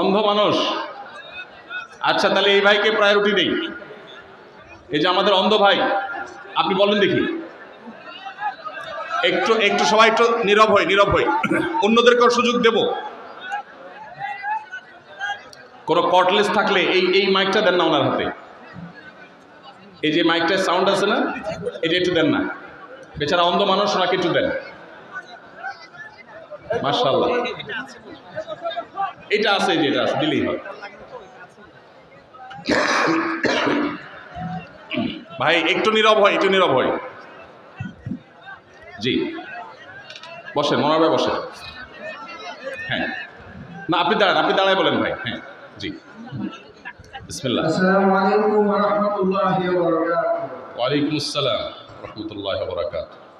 অন্ধ মানুষ। আচ্ছা তাহলে এই ভাইকে প্রায়োরিটি নেই এই যে আমাদের অন্ধ ভাই, আপনি বলেন দেখি। একটু একটু সবাই একটু নীরব হই নীরব হই। অন্যদেরকেও সুযোগ দেব। কোনো কটলেস থাকলে এই এই মাইকটা দেন না ওনার হাতে। এই যে মাইকটার সাউন্ড আছে না এটা একটু দেন না। বেচারা অন্ধ মানুষ, ওনাকে একটু দেন। মার্শাল্লাহ এটা আছে যেটা আছে দিলেই হয় ভাই একটু নীরব হয় একটু নীরব হয় জি। বসেন মনোভাবে বসেন। হ্যাঁ। না আপনি দাঁড়ান আপনি দাঁড়ায় বলেন ভাই। হ্যাঁ জি। বিসমিল্লাহ।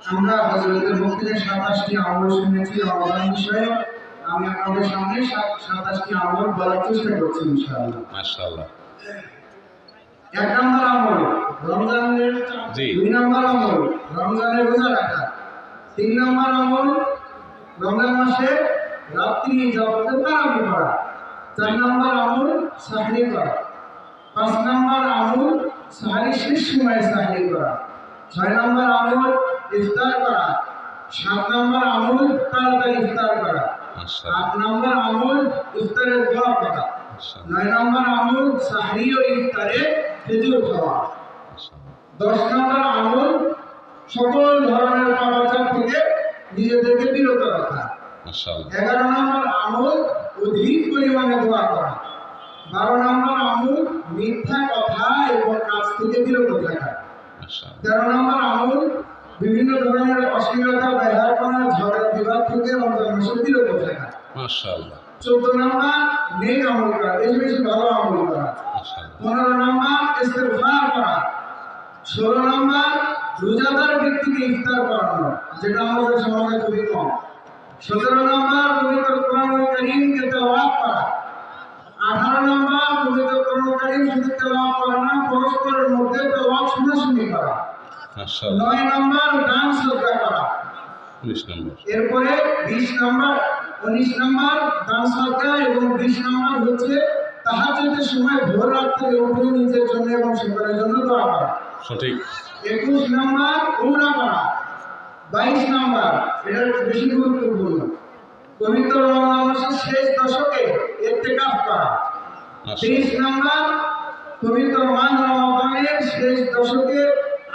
আমরা আমি আপনাদের সামনে সাত- সাতাশটি আমল বলার চেষ্টা করছি ইনশাআল্লাহ। মাশাআল্লাহ। এক নম্বর আমল রমজানের জি। দুই নম্বর আমল রমজানের রোজা রাখা। তিন নম্বর আমল রমজান মাসে রাত্রি জগতে তারাবি করা চার নম্বর আমল সাহরি করা। পাঁচ নম্বর আমল সাহারি শেষ সময়ে সাহরি করা। ছয় নম্বর আমল ইফতার করা। সাত নম্বর আমল তাড়াতাড়ি ইফতার করা। আট নম্বর আমল ইফতারের দোয়া করা নয় নম্বর আমল সাহরি ও ইফতারে খেজুর খাওয়া। দশ নম্বর আমল সকল ধরনের পাপাচার থেকে নিজেদেরকে বিরত রাখা। এগারো নম্বর আমল অধিক পরিমাণে দোয়া করা। বারো নম্বর আমল মিথ্যা কথা এবং কাজ থেকে বিরত থাকা। তেরো নম্বর আমল বিভিন্ন ধরনের অশ্লীলতা করা ঝগড়া বিবাদ থেকে রমজান মাসে বিরত থাকা। মাশাআল্লাহ। চোদ্দ নম্বর নেক আমল করা বেশি বেশি ভালো আমল করা। পনেরো নম্বর ইস্তেফার করা। ষোলো নম্বর রোজাদার ব্যক্তিকে ইফতার করানো যেটা আমাদের সমাজে খুবই কম। সতেরো নম্বর পবিত্র কোরআন করিমকে তেলাওয়াত করা। আঠারো নম্বর পবিত্র কোরআন করিম শুধু তেলাওয়াত করা না পরস্পরের মধ্যে তেলাওয়াত শোনাশুনি করা। নয় নম্বর দান শ্রদ্ধা করা। 19 নম্বর। এরপরে বিশ নম্বর উনিশ নম্বর দান সরকার এবং বিশ নম্বর হচ্ছে তাহাজের সময় ভোর রাত থেকে উঠে নিজের জন্য এবং সরকারের জন্য দোয়া করা। সঠিক। একুশ নম্বর উমরা করা। বাইশ নম্বর এটা বেশি গুরুত্বপূর্ণ। পবিত্র রমজান মাসের শেষ দশকে ইত্তেকাফ করা। মাশাআল্লাহ তেইশ নম্বর পবিত্র মাস রমজানের শেষ দশকে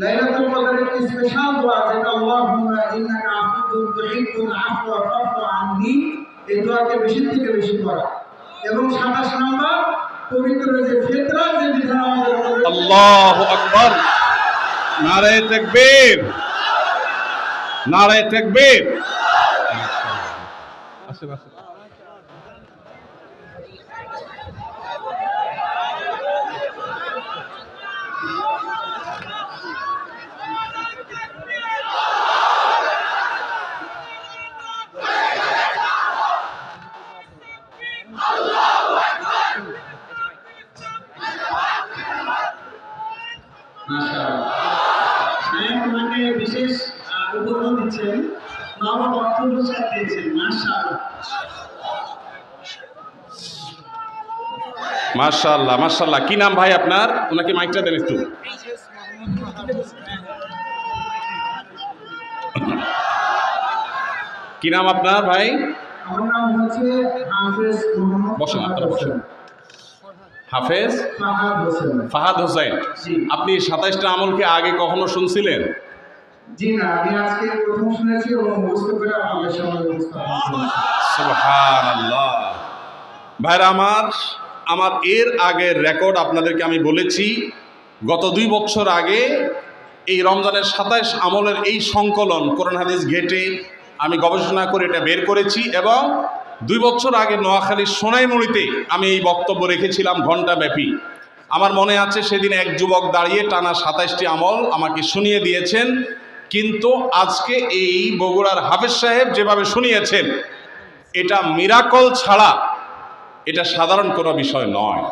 লাইলাতুল কদরের একটি স্পেশাল দোয়া যেটা আল্লাহুম্মা ইন্নাকা আফুউন তুহিব্বুল আফওয়া ফাফু আননি। এই দোয়াকে বেশি থেকে বেশি করা এবং সাতাশ নম্বর পবিত্র যে ফিতরা যে বিধান আমাদের আল্লাহু আকবার। নারায়ে তাকবীর। নারায়ে তাকবীর। আসে দিচ্ছেন নবম অর্থ পুরস্কার দিয়েছেন মাশাআল্লাহ। মাশাআল্লাহ মাশাআল্লাহ। কি নাম ভাই আপনার? ওনাকে মাইকটা দেন একটু। কি নাম আপনার ভাই? আমার নাম হচ্ছে হাফেজ বসেন, আপনারা বসেন। হাফেজ? ফাহাদ হোসেন। আপনি সাতাইশটা আমলকে আগে কখনো শুনছিলেন? ভাইরা, আমার আমার এর আগের রেকর্ড আপনাদেরকে আমি বলেছি, গত দুই বছর আগে এই রমজানের সাতাইশ আমলের এই সংকলন, কোরআন হাদিস ঘেটে আমি গবেষণা করে এটা বের করেছি এবং দুই বছর আগে নোয়াখালীর সোনাইমুড়িতে আমি এই বক্তব্য রেখেছিলাম ঘণ্টা ব্যাপী আমার মনে আছে সেদিন এক যুবক দাঁড়িয়ে টানা সাতাইশটি আমল আমাকে শুনিয়ে দিয়েছেন কিন্তু আজকে এই বগুড়ার হাফেজ সাহেব যেভাবে শুনিয়েছেন, এটা মিরাকল ছাড়া এটা সাধারণ কোনো বিষয় নয়।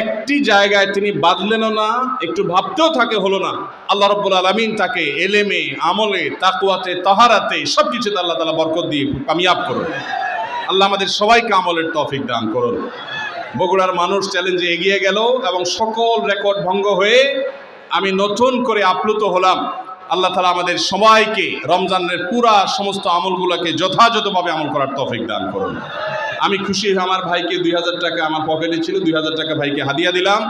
একটি জায়গায় তিনি বাদলেনও না, একটু ভাবতেও থাকে হলো না। আল্লাহ রব্বুল আলমিন তাকে এলেমে, আমলে তাকুয়াতে তাহারাতে সব কিছুতে আল্লাহ তালা বরকত দিয়ে কামিয়াব করুন। আল্লাহ আমাদের সবাইকে আমলের তৌফিক দান করুন। বগুড়ার মানুষ চ্যালেঞ্জে এগিয়ে গেল এবং সকল রেকর্ড ভঙ্গ হয়ে আমি নতুন করে আপ্লুত হলাম। আল্লাহ তালা আমাদের সবাইকে রমজানের পুরা সমস্ত আমলগুলোকে যথাযথভাবে আমল করার তৌফিক দান করুন। আমি খুশি হয়ে আমার ভাইকে দুই হাজার টাকা আমার পকেটে ছিল, দুই হাজার টাকা ভাইকে হাদিয়া দিলাম।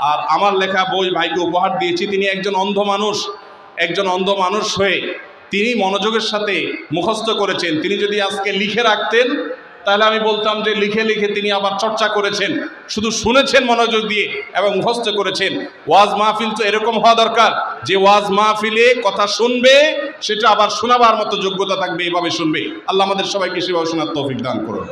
আর আমার লেখা বই ভাইকে উপহার দিয়েছি। তিনি একজন অন্ধ মানুষ, একজন অন্ধ মানুষ হয়ে তিনি মনোযোগের সাথে মুখস্থ করেছেন। তিনি যদি আজকে লিখে রাখতেন তাহলে আমি বলতাম যে লিখে লিখে তিনি আবার চর্চা করেছেন, শুধু শুনেছেন মনোযোগ দিয়ে এবং মুখস্থ করেছেন। ওয়াজ মাহফিল তো এরকম হওয়া দরকার, যে ওয়াজ মাহফিলে কথা শুনবে, সেটা আবার শোনাবার মতো যোগ্যতা থাকবে, এভাবে শুনবে। আল্লাহ আমাদের সবাইকে সেভাবে শোনার তৌফিক দান করুন।